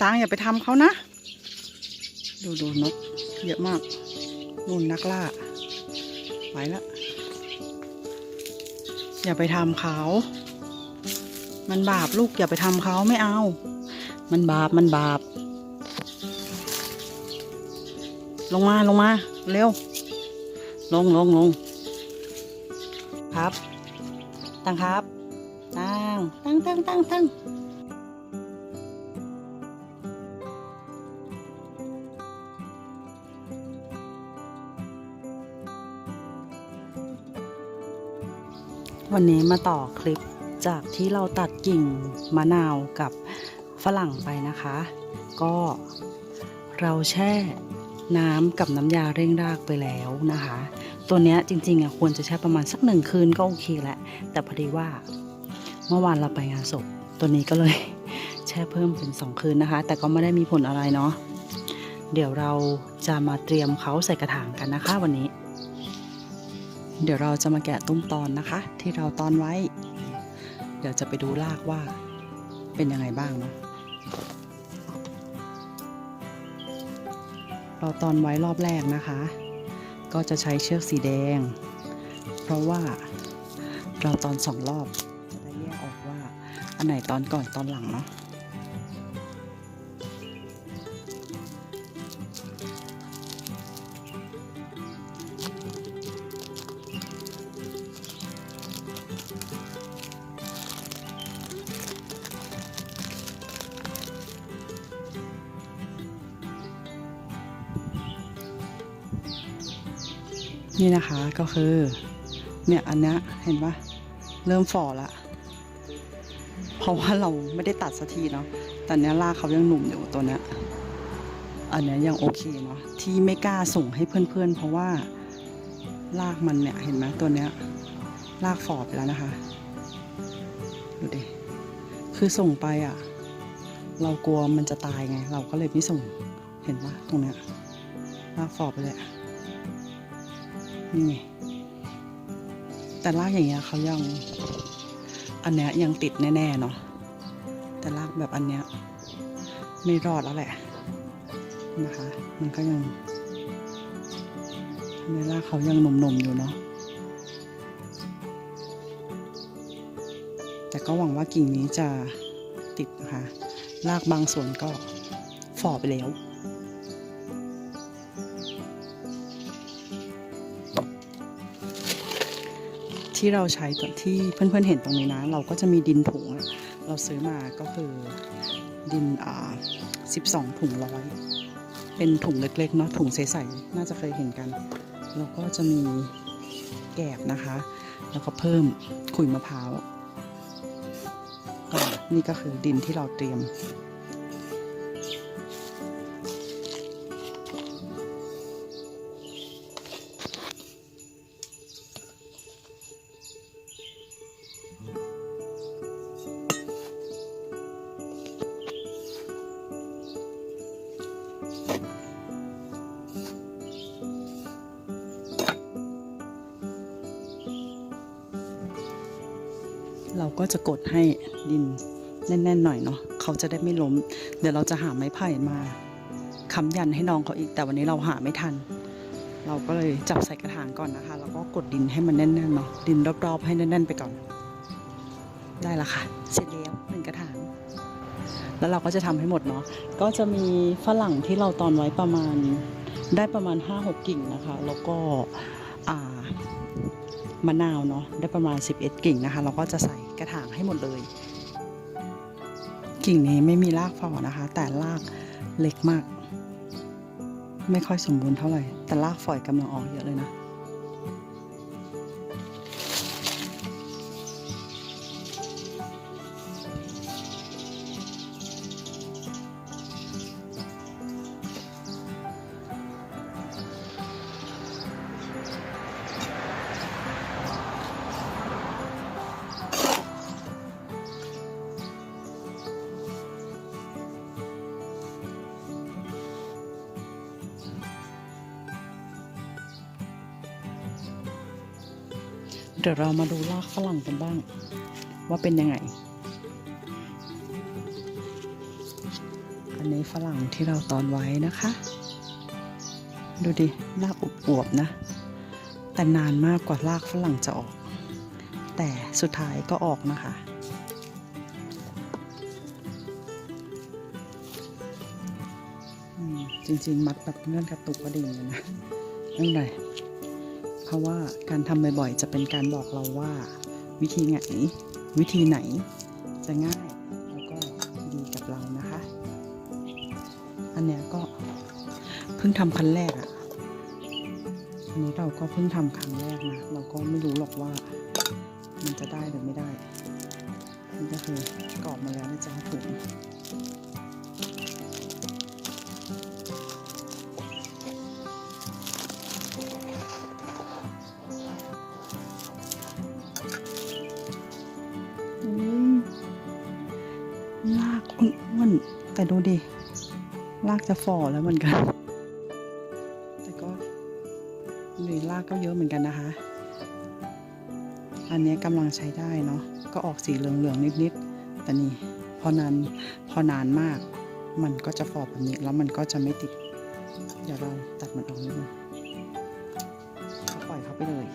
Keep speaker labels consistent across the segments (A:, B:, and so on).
A: ตางอย่าไปทำเขานะ ดูดูนก เยอะมากนู่นนักล่าไปละ อย่าไปทำเขา มันบาปลูกอย่าไปทำเขาไม่เอา มันบาปมันบาป ลงมาลงมา เร็ว ลงลงลงครับ ตั้งครับ ตั้งตั้งตั้งตั้งตั้ง วันนี้มาต่อคลิปจากที่เราตัดกิ่งมะนาวกับฝรั่งไปนะคะ ก็เราแช่น้ำกับน้ำยาเร่งรากไปแล้วนะคะ ตัวเนี้ยจริงๆอะควรจะแช่ประมาณสักหนึ่งคืนก็โอเคแหละ แต่พอดีว่าเมื่อวานเราไปงานศพตัวนี้ก็เลยแช่เพิ่มเป็นสองคืนนะคะ แต่ก็ไม่ได้มีผลอะไรเนาะเดี๋ยวเราจะมาเตรียมเขาใส่กระถางกันนะคะวันนี้ เดี๋ยวเราจะมาแกะตุ้มตอนนะคะ ที่เราตอนไว้ เดี๋ยวจะไปดูรากว่าเป็นยังไงบ้างเนาะเราตอนไว้รอบแรกนะคะ ก็จะใช้เชือกสีแดง เพราะว่าเราตอนสองรอบจะได้แยกออกว่าอันไหนตอนก่อนตอนหลังเนาะ นี่นะคะก็คือเนี่ยอันนี้เห็นปะเริ่มฝ่อละ เพราะว่าเราไม่ได้ตัดสักทีเนาะแต่เนี้ยรากเขายังหนุ่มอยู่ตัวเนี้ยอันเนี้ยยังโอเคเนาะที่ไม่กล้าส่งให้เพื่อนๆ เพราะว่ารากมันเนี่ยเห็นไหมตัวเนี้ยรากฝ่อไปแล้วนะคะ ดูดิ คือส่งไปอะ เรากลัวมันจะตายไง เราก็เลยไม่ส่งเห็นปะตรงเนี้ยรากฝ่อไปเลย นี่ไงแต่ลากอย่างเงี้ยเขายัง อันเนี้ยยังติดแน่ๆเนาะแต่ลากแบบอันเนี้ยไม่รอดแล้วแหละนะคะ มันก็ยังในลากเขายังหนุ่มๆอยู่เนาะแต่ก็หวังว่ากิ่งนี้จะติดนะคะลากบางส่วนก็ฝ่อไปแล้ว ที่เราใช้ตัวที่เพื่อนๆเห็นตรงนี้นะ เราก็จะมีดินถุงเราซื้อมาก็คือดินอ่า12ถุงร้อยเป็นถุงเล็กๆเนาะถุงใสๆน่าจะเคยเห็นกันแล้วก็จะมีแกบนะคะ แล้วก็เพิ่มขุยมะพร้าวนี่ก็คือดินที่เราเตรียม เราก็จะกดให้ดินแน่นๆหน่อยเนาะเขาจะได้ไม่ล้ม เดี๋ยวเราจะหาไม้ไผ่มาค้ำยันให้น้องเขาอีกแต่วันนี้เราหาไม่ทัน เราก็เลยจับใส่กระถางก่อนนะคะ แล้วก็กดดินให้มันแน่นๆเนาะดินรอบๆให้แน่นๆไปก่อน ได้ละค่ะ เสร็จแล้วหนึ่งกระถางแล้วเราก็จะทำให้หมดเนาะก็จะมีฝรั่งที่เราตอนไว้ประมาณได้ประมาณ 5-6 กิ่งนะคะ แล้วก็อ่า มะนาวเนาะได้ประมาณ 11 กิ่งนะคะ เราก็จะใส่กระถางให้หมดเลย กิ่งนี้ไม่มีรากฝอนะคะ แต่รากเล็กมาก ไม่ค่อยสมบูรณ์เท่าไหร่ แต่รากฝอยกำลังออกเยอะเลยนะ ดี๋ยวเรามาดูรากฝรั่งกันบ้าง ว่าเป็นยังไง อันนี้ฝรั่งที่เราตอนไว้นะคะ ดูดิรากอวบๆนะ แต่นานมากกว่ารากฝรั่งจะออก แต่สุดท้ายก็ออกนะคะจริงๆ มัดแบบเงื่อนกระตุกก็ดีเหมือนกันนะไม่เป็นไร เพราะว่าการทำบ่อยๆ จะเป็นการบอกเราว่า วิธีไหน วิธีไหนจะง่ายแล้วก็ดีกับเรานะคะ อันเนี้ยก็เพิ่งทำครั้งแรกอะ่ะ อันนี้เราก็เพิ่งทำครั้งแรกนะ เราก็ไม่รู้หรอกว่า มันจะได้หรือไม่ได้นี่ก็คือกรอบมาแล้วนะจ๊ะถุงากอ้วนแต่ดูดิลากจะฝ่อแล้วเหมือนกัน แต่ก็หนี่ลากก็เยอะเหมือนกันนะคะ อันนี้กำลังใช้ได้เนาะก็ออกสีเหลืองๆนิดๆแต่นี่พอนานพอนานมาก มันก็จะฝ่อแบบนี้แล้วมันก็จะไม่ติด เดี๋ยวเราตัดมันออกนิดนึงก็ปล่อยเขาไปเลย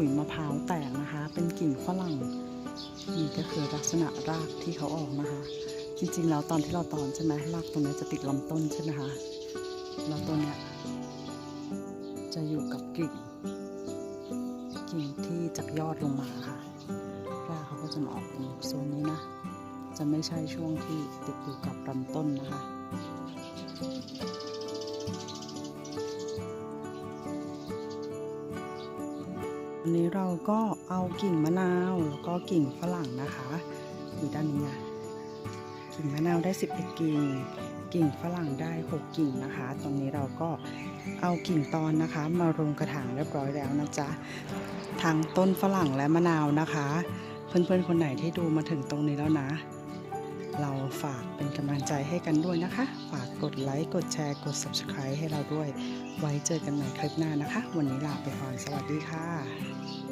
A: ขุยมะพร้าวแตกนะคะ เป็นกลิ่นฝรั่งนี่ก็คือลักษณะรากที่เขาออกนะคะ จริงๆแล้วตอนที่เราตอนใช่ไหมรากตรงนี้จะติดลำต้นใช่ไหมคะแล้วตัวเนี้ยจะอยู่กับกิ่ง กิ่งที่จากยอดลงมาค่ะรากเขาก็จะมาออกตรงโซนนี้นะ จะไม่ใช่ช่วงที่ติดอยู่กับลำต้นนะคะ วันนี้เราก็เอากิ่งมะนาวแล้วก็กิ่งฝรั่งนะคะอยู่ด้านนี้นะกิ่งมะนาวได้ 11 กิ่ง กิ่งฝรั่งได้ 6 กิ่งนะคะ ตรงนี้เราก็เอากิ่งตอนนะคะ มาลงกระถางเรียบร้อยแล้วนะจ๊ะทั้งต้นฝรั่งและมะนาวนะคะ เพื่อนๆคนไหนที่ดูมาถึงตรงนี้แล้วนะ เราฝากเป็นกำลังใจให้กันด้วยนะคะ ฝากกดไลค์ กดแชร์ กด subscribe ให้เราด้วย ไว้เจอกันใหม่คลิปหน้านะคะ วันนี้ลาไปก่อน สวัสดีค่ะ